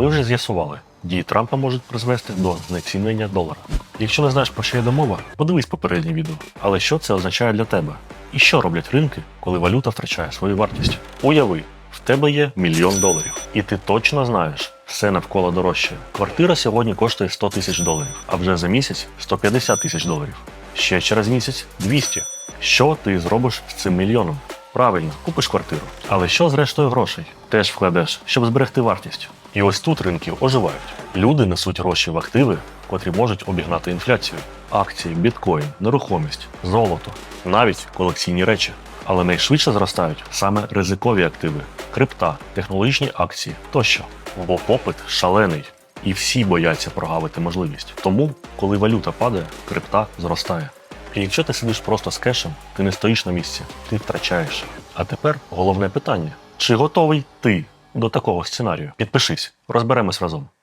Ми вже з'ясували, дії Трампа можуть призвести до знецінення долара. Якщо не знаєш про що йде мова, подивись попереднє відео. Але що це означає для тебе? І що роблять ринки, коли валюта втрачає свою вартість? Уяви, в тебе є мільйон доларів, і ти точно знаєш, все навколо дорожче. Квартира сьогодні коштує 100 тисяч доларів, а вже за місяць 150 тисяч доларів. Ще через місяць 200. Що ти зробиш з цим мільйоном? Правильно, купиш квартиру. Але що з рештою грошей? Теж вкладеш, щоб зберегти вартість. І ось тут ринки оживають. Люди несуть гроші в активи, котрі можуть обігнати інфляцію: акції, біткоін, нерухомість, золото, навіть колекційні речі. Але найшвидше зростають саме ризикові активи, крипта, технологічні акції тощо. Бо попит шалений, і всі бояться прогавити можливість. Тому, коли валюта падає, крипта зростає. І якщо ти сидиш просто з кешем, ти не стоїш на місці, ти втрачаєш. А тепер головне питання: чи готовий ти до такого сценарію? Підпишись, розберемось разом.